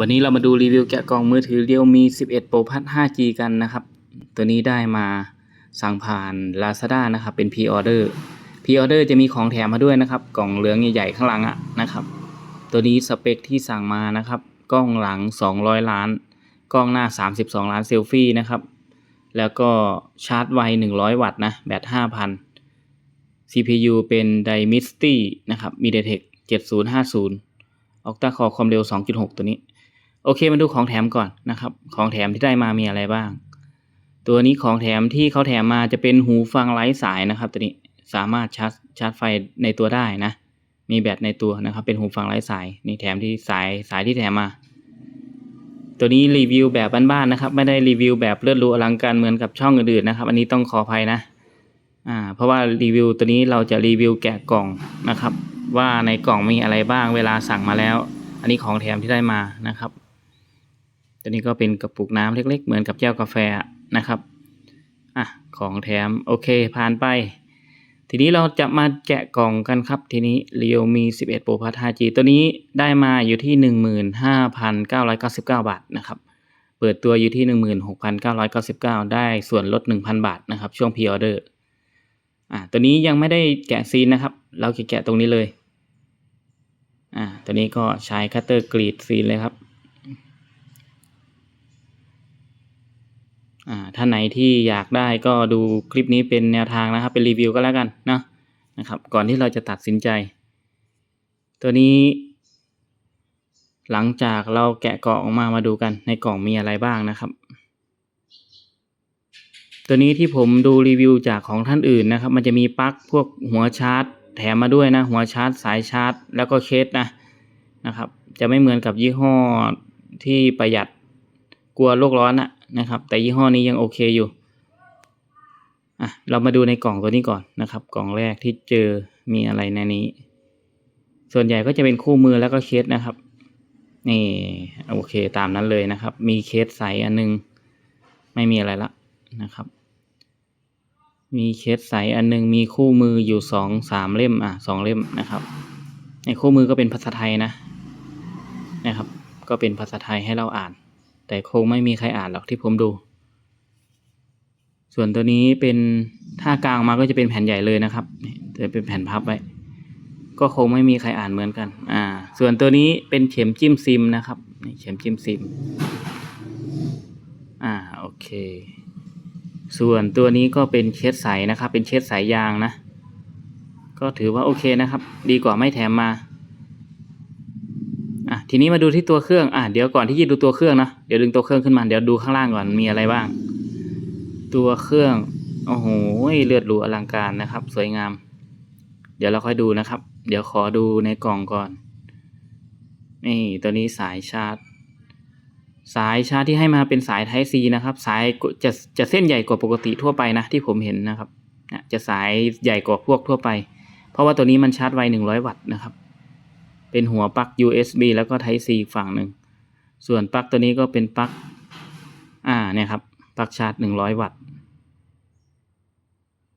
วันนี้เรามาดูรีวิวแกะกล่องมือถือ Realme 11 Pro Plus 5G กันนะครับ ตัวนี้ได้มาสั่งผ่าน Lazada นะครับ เป็น Pre-order Pre-order จะมีของแถมมาด้วยนะครับ กล่องเหลืองใหญ่ๆข้างหลังอะนะครับ ตัวนี้สเปคที่สั่งมานะครับ กล้องหลัง 200 ล้าน กล้องหน้า 32 ล้านเซลฟี่นะครับ แล้วก็ชาร์จไว 100 วัตต์นะ แบต 5,000 CPU เป็น Dimensity นะครับ MediaTek 7050 Octa Core ความเร็ว 2.6 ตัวนี้ โอเคมาดูของแถมก่อนนะครับ ของแถมที่ได้มามีอะไรบ้าง ตัวนี้ของแถมที่เขาแถมมาจะเป็นหูฟังไร้สายนะครับ ตัวนี้สามารถชาร์จชาร์จไฟในตัวได้นะ มีแบตในตัวนะครับ เป็นหูฟังไร้สายนี่แถมที่สายสายที่แถมมา ตัวนี้รีวิวแบบบ้านๆนะครับ ไม่ได้รีวิวแบบเลือดรูอลังการเหมือนกับช่องอื่นๆนะครับ อันนี้ต้องขออภัยนะอ่าเพราะว่ารีวิวตัวนี้เราจะรีวิวแกะกล่องนะครับ ว่าในกล่องมีอะไรบ้างเวลาสั่งมาแล้ว อันนี้ของแถมที่ได้มานะครับ ตัวนี้ก็เป็นกระปุกน้ำเล็ก ๆ เหมือนกับแก้วกาแฟนะครับอะของแถมโอเคผ่านไป ทีนี้เราจะมาแกะกล่องกันครับ ทีนี้ Realme 11 Pro Plus 5G ตัวนี้ได้มาอยู่ที่ 15,999 บาทนะครับเปิดตัวอยู่ที่ 16,999 ได้ส่วนลด 1,000 บาทนะครับ ช่วง Pre-order อ่าตัวนี้ยังไม่ได้แกะซีนนะครับ เราจะแกะตรงนี้เลยอ่าตัวนี้ก็ใช้คัตเตอร์กรีดซีนเลยครับ อ่า ท่านไหนที่อยากได้ก็ดูคลิปนี้เป็นแนวทางนะครับ เป็นรีวิวก็แล้วกันนะนะครับ ก่อนที่เราจะตัดสินใจ ตัวนี้ หลังจากเราแกะกล่องออกมามาดูกัน ในกล่องมีอะไรบ้างนะครับ ตัวนี้ที่ผมดูรีวิวจากของท่านอื่นนะครับ มันจะมีปลั๊กพวกหัวชาร์จ แถมมาด้วยนะ หัวชาร์จ สายชาร์จ แล้วก็เคสนะนะครับ จะไม่เหมือนกับยี่ห้อที่ประหยัดกลัวโลกร้อนอะ นะครับ แต่ยี่ห้อนี้ยังโอเคอยู่อะเรามาดูในกล่องตัวนี้ก่อนนะครับ กล่องแรกที่เจอมีอะไรในนี้ ส่วนใหญ่ก็จะเป็นคู่มือแล้วก็เคสนะครับนี่โอเคตามนั้นเลยนะครับ มีเคสใสอันนึง ไม่มีอะไรละนะครับ มีเคสใสอันนึงมีคู่มืออยู่สองสามเล่มอะสองเล่มนะครับ ในคู่มือก็เป็นภาษาไทยนะนะครับ ก็เป็นภาษาไทยให้เราอ่าน แต่คงไม่มีใครอ่านหรอกที่ผมดู ส่วนตัวนี้เป็นถ้ากลางมาก็จะเป็นแผ่นใหญ่เลยนะครับจะเป็นแผ่นพับไว้ก็คงไม่มีใครอ่านเหมือนกัน อ่า ส่วนตัวนี้เป็นเข็มจิ้มซิมนะครับเข็มจิ้มซิม อ่า โอเค ส่วนตัวนี้ก็เป็นเคสใสนะครับ เป็นเคสสายยางนะ ก็ถือว่าโอเคนะครับ ดีกว่าไม่แถมมา ทีนี้มาดูที่ตัวเครื่องอะเดี๋ยวก่อนที่จะดูตัวเครื่องนะเดี๋ยวดึงตัวเครื่องขึ้นมาเดี๋ยวดูข้างล่างก่อนมีอะไรบ้าง ตัวเครื่องโอ้โหเลือดหรูอลังการนะครับ สวยงาม เดี๋ยวเราค่อยดูนะครับ เดี๋ยวขอดูในกล่องก่อน นี่ตัวนี้สายชาร์จ สายชาร์จที่ให้มาเป็นสาย Type C นะครับ สายจะจะเส้นใหญ่กว่าปกติทั่วไปนะที่ผมเห็นนะครับจะสายใหญ่กว่าพวกทั่วไป เพราะว่าตัวนี้มันชาร์จไว100 วัตต์นะครับ เป็นหัวปลั๊ก USB แล้วก็ Type C อีกฝั่งหนึ่ง ส่วนปลั๊กตัวนี้ก็เป็นปลั๊ก อ่า เนี่ยครับ ปลั๊กชาร์จ 100 วัตต์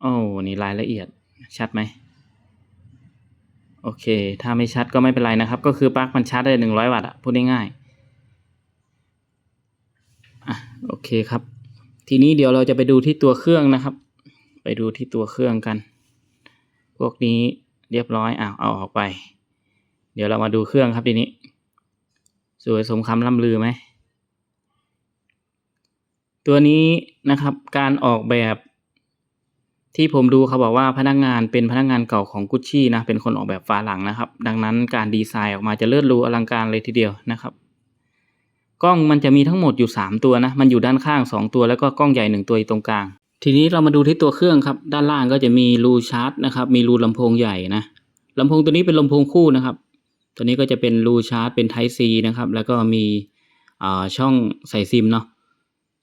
โอ้ นี่รายละเอียด ชัดไหม โอเค ถ้าไม่ชัดก็ไม่เป็นไรนะครับ ก็คือปลั๊กมันชาร์จได้ 100 วัตต์อะพูดง่ายๆอะ โอเคครับ ทีนี้เดี๋ยวเราจะไปดูที่ตัวเครื่องนะครับ ไปดูที่ตัวเครื่องกัน พวกนี้เรียบร้อยอ้าวเอาออกไป เดี๋ยวเรามาดูเครื่องครับทีนี้ สวยสมคำล่ำลือไหม ตัวนี้นะครับการออกแบบที่ผมดูเขาบอกว่าพนักงานเป็นพนักงานเก่าของกุชชี่นะเป็นคนออกแบบฝาหลังนะครับ ดังนั้นการดีไซน์ออกมาจะเลิศรูอลังการเลยทีเดียวนะครับ กล้องมันจะมีทั้งหมดอยู่สามตัวนะมันอยู่ด้านข้างสองตัวแล้วก็กล้องใหญ่หนึ่งตัวตรงกลาง ทีนี้เรามาดูที่ตัวเครื่องครับ ด้านล่างก็จะมีรูชาร์จนะครับมีรูลำโพงใหญ่นะลำโพงตัวนี้เป็นลำโพงคู่นะครับ ตัวนี้ก็จะเป็นรูชาร์จเป็น Type C นะครับ แล้วก็มีช่องใส่ซิมเนาะ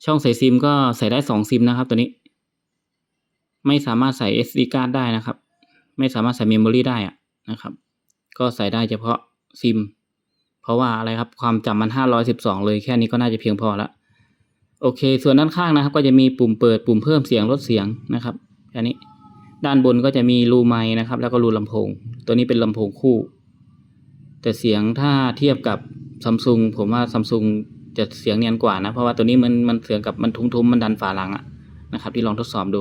ช่องใส่ซิมก็ใส่ได้สองซิมนะครับ ตัวนี้ ไม่สามารถใส่ SD card ได้นะครับ ไม่สามารถใส่เมมโมรีได้อะนะครับ ก็ใส่ได้เฉพาะซิม เพราะว่าอะไรครับความจำมัน 512 เลยแค่นี้ก็น่าจะเพียงพอละโอเค ส่วนด้านข้างนะครับ ก็จะมีปุ่มเปิดปุ่มเพิ่มเสียงลดเสียงนะครับแค่นี้ด้านบนก็จะมีรูไม้นะครับ แล้วก็รูลำโพง ตัวนี้เป็นลำโพงคู่ แต่เสียงถ้าเทียบกับซัมซุงผมว่าซัมซุงจะเสียงเนียนกว่านะ เพราะว่าตัวนี้มันมันเสียงกับมันทุ้มๆมันดันฝาหลังอะนะครับ ที่ลองทดสอบดู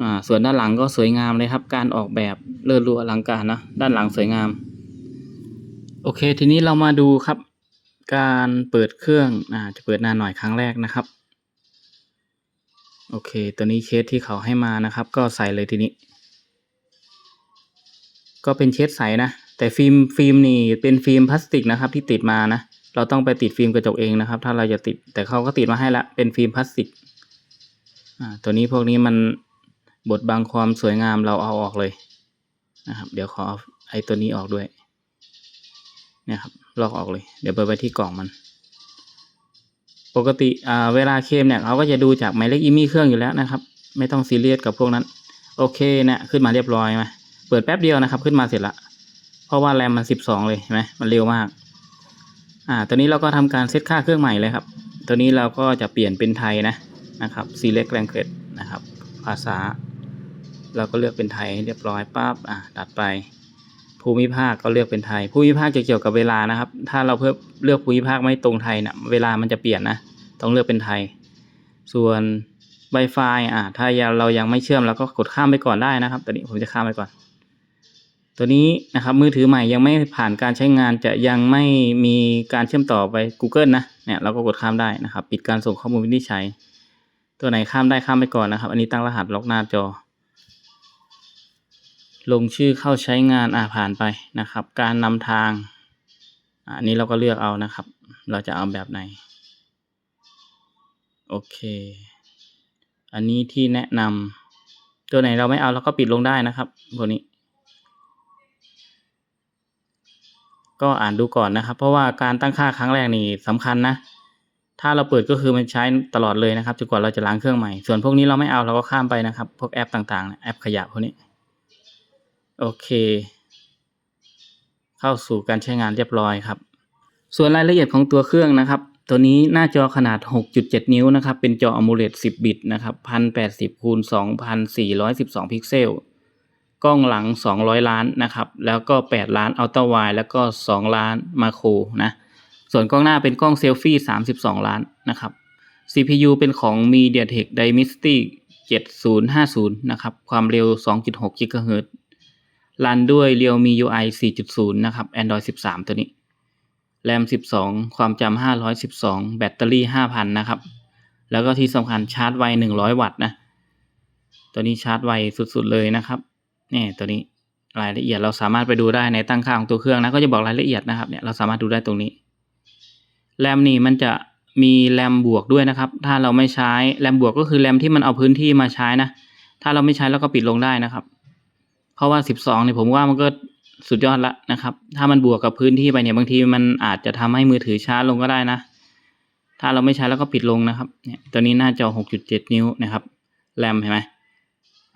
อ่าส่วนด้านหลังก็สวยงามเลยครับ การออกแบบเลิศหรูอลังการนะด้านหลังสวยงาม โอเค ทีนี้เรามาดูครับ การเปิดเครื่องอ่าจะเปิดนานหน่อยครั้งแรกนะครับ โอเค ตัวนี้เคสที่เขาให้มานะครับ ก็ใส่เลยทีนี้ ก็เป็นเคสใสนะ แต่ฟิล์มฟิล์มนี่เป็นฟิล์มพลาสติกนะครับ ที่ติดมานะ เราต้องไปติดฟิล์มกระจกเองนะครับ ถ้าเราจะติดแต่เขาก็ติดมาให้ละเป็นฟิล์มพลาสติกอ่าตัวนี้พวกนี้มันบดบังความสวยงามเราเอาออกเลยนะครับ เดี๋ยวขอไอ้ตัวนี้ออกด้วยเนี่ยครับลอกออกเลย เดี๋ยวไปไว้ที่กล่องมัน ปกติอ่าเวลาเคมเนี่ยเขาก็จะดูจากหมายเลขอีมี่เครื่องอยู่แล้วนะครับ ไม่ต้องซีเรียสกับพวกนั้น โอเคเนี่ยขึ้นมาเรียบร้อยไหมเปิดแป๊บเดียวนะครับ ขึ้นมาเสร็จละ เพราะว่าแรมมันสิบสองเลยใช่ไหมมันเร็วมาก อ่า ตัวนี้เราก็ทำการเซตค่าเครื่องใหม่เลยครับ ตัวนี้เราก็จะเปลี่ยนเป็นไทยนะนะครับ select language นะครับ ภาษา เราก็เลือกเป็นไทยเรียบร้อยปั๊บอะตัดไป ภูมิภาคก็เลือกเป็นไทย ภูมิภาคจะเกี่ยวกับเวลานะครับ ถ้าเราเพิ่มเลือกภูมิภาคไม่ตรงไทยนะเวลามันจะเปลี่ยนนะ ต้องเลือกเป็นไทย ส่วน Wi-Fi อะถ้าเรายังไม่เชื่อมเราก็กดข้ามไปก่อนได้นะครับตัวนี้ผมจะข้ามไปก่อน ตัวนี้นะครับมือถือใหม่ยังไม่ผ่านการใช้งานจะยังไม่มีการเชื่อมต่อไป Google นะเนี่ยเราก็กดข้ามได้นะครับ ปิดการส่งข้อมูลวินิจฉัย ตัวไหนข้ามได้ข้ามไปก่อนนะครับ อันนี้ตั้งรหัสล็อกหน้าจอ ลงชื่อเข้าใช้งานอ่าผ่านไปนะครับ การนำทางอันนี้เราก็เลือกเอานะครับ เราจะเอาแบบไหน โอเค อันนี้ที่แนะนำตัวไหนเราไม่เอาเราก็ปิดลงได้นะครับพวนี้ ก็อ่านดูก่อนนะครับ เพราะว่าการตั้งค่าครั้งแรกนี่สำคัญนะ ถ้าเราเปิดก็คือมันใช้ตลอดเลยนะครับจนกว่าเราจะล้างเครื่องใหม่ ส่วนพวกนี้เราไม่เอาเราก็ข้ามไปนะครับ พวกแอปต่างๆ แอปขยะพวกนี้ โอเค เข้าสู่การใช้งานเรียบร้อยครับ ส่วนรายละเอียดของตัวเครื่องนะครับ ตัวนี้หน้าจอขนาด 6.7 นิ้วนะครับ เป็นจอ AMOLED 10 บิตนะครับ 1080คูณ2412 พิกเซล กล้องหลัง 200 ล้านนะครับ แล้วก็ 8 ล้านอัลตร้าไวแล้วก็ 2 ล้านมาโครนะ ส่วนกล้องหน้าเป็นกล้องเซลฟี่ 32 ล้านนะครับ CPU เป็นของ MediaTek Dimensity 7050 นะครับ ความเร็ว 2.6 GHz รันด้วย Realme UI 4.0 นะครับ Android 13 ตัวนี้ แรม 12 ความจำ 512 แบตเตอรี่ 5,000 นะครับ แล้วก็ที่สำคัญชาร์จไว 100 วัตต์นะ ตัวนี้ชาร์จไวสุดๆเลยนะครับ นี่ตัวนี้รายละเอียดเราสามารถไปดูได้ในตั้งค่าของตัวเครื่องนะก็จะบอกรายละเอียดนะครับเนี่ยเราสามารถดูได้ตรงนี้แรมนี่มันจะมีแรมบวกด้วยนะครับ ถ้าเราไม่ใช้แรมบวกก็คือแรมที่มันเอาพื้นที่มาใช้นะ ถ้าเราไม่ใช้เราก็ปิดลงได้นะครับ เพราะว่า 12เนี่ยผมว่ามันก็สุดยอดละนะครับ ถ้ามันบวกกับพื้นที่ไปเนี่ยบางทีมันอาจจะทำให้มือถือช้าลงก็ได้นะ ถ้าเราไม่ใช้แล้วก็ปิดลงนะครับ เนี่ยตัวนี้หน้าจอ 6.7 นิ้วนะครับ แรมเห็นไหม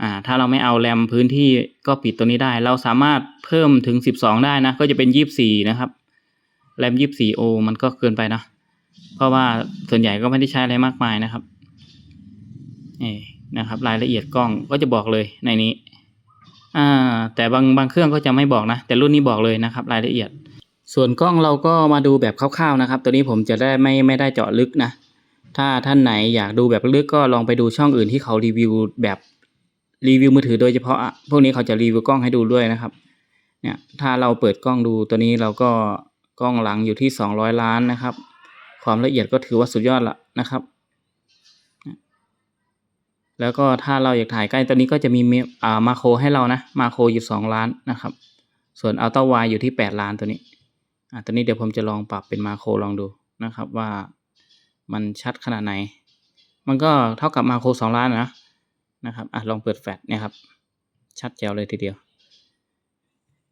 อ่าถ้าเราไม่เอาแรมพื้นที่ก็ปิดตัวนี้ได้ เราสามารถเพิ่มถึง 12 ได้นะ ก็จะเป็น 24 นะครับ แรม 24โอมันก็เกินไปนะ เพราะว่าส่วนใหญ่ก็ไม่ได้ใช้อะไรมากมายนะครับนี่นะครับ รายละเอียดกล้องก็จะบอกเลยในนี้อ่าแต่บางบางเครื่องก็จะไม่บอกนะ แต่รุ่นนี้บอกเลยนะครับ รายละเอียด ส่วนกล้องเราก็มาดูแบบคร่าวๆนะครับ ตัวนี้ผมจะได้ไม่ไม่ได้เจาะลึกนะ ถ้าท่านไหนอยากดูแบบลึกก็ลองไปดูช่องอื่นที่เขารีวิวแบบ รีวิวมือถือโดยเฉพาะอะพวกนี้เขาจะรีวิวกล้องให้ดูด้วยนะครับ เนี่ยถ้าเราเปิดกล้องดูตัวนี้เราก็กล้องหลังอยู่ที่สองร้อยล้านนะครับ ความละเอียดก็ถือว่าสุดยอดละนะครับ แล้วก็ถ้าเราอยากถ่ายใกล้ตัวนี้ก็จะมีเมอ่ามาโครให้เรานะมาโครอยู่สองล้านนะครับ ส่วนอัลต้าไวอยู่ที่แปดล้านตัวนี้อ่าตัวนี้เดี๋ยวผมจะลองปรับเป็นมาโครลองดูนะครับว่ามันชัดขนาดไหน มันก็เท่ากับมาโครสองล้านนะ นะครับอะลองเปิดแฟลชเนี่ยครับ ชัดแจ๋วเลยทีเดียว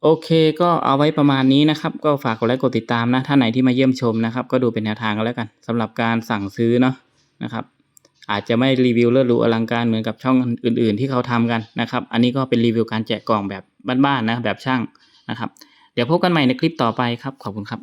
โอเคก็เอาไว้ประมาณนี้นะครับ ก็ฝากกดไลค์กดติดตามนะท่านไหนที่มาเยี่ยมชมนะครับ ก็ดูเป็นแนวทางกันแล้วกันสำหรับการสั่งซื้อเนาะนะครับ อาจจะไม่รีวิวเลิศหรูอลังการเหมือนกับช่องอื่น ๆ ที่เขาทำกันนะครับ อันนี้ก็เป็นรีวิวการแจกกล่องแบบบ้านๆนะแบบช่างนะครับ เดี๋ยวพบกันใหม่ในคลิปต่อไปครับขอบคุณครับ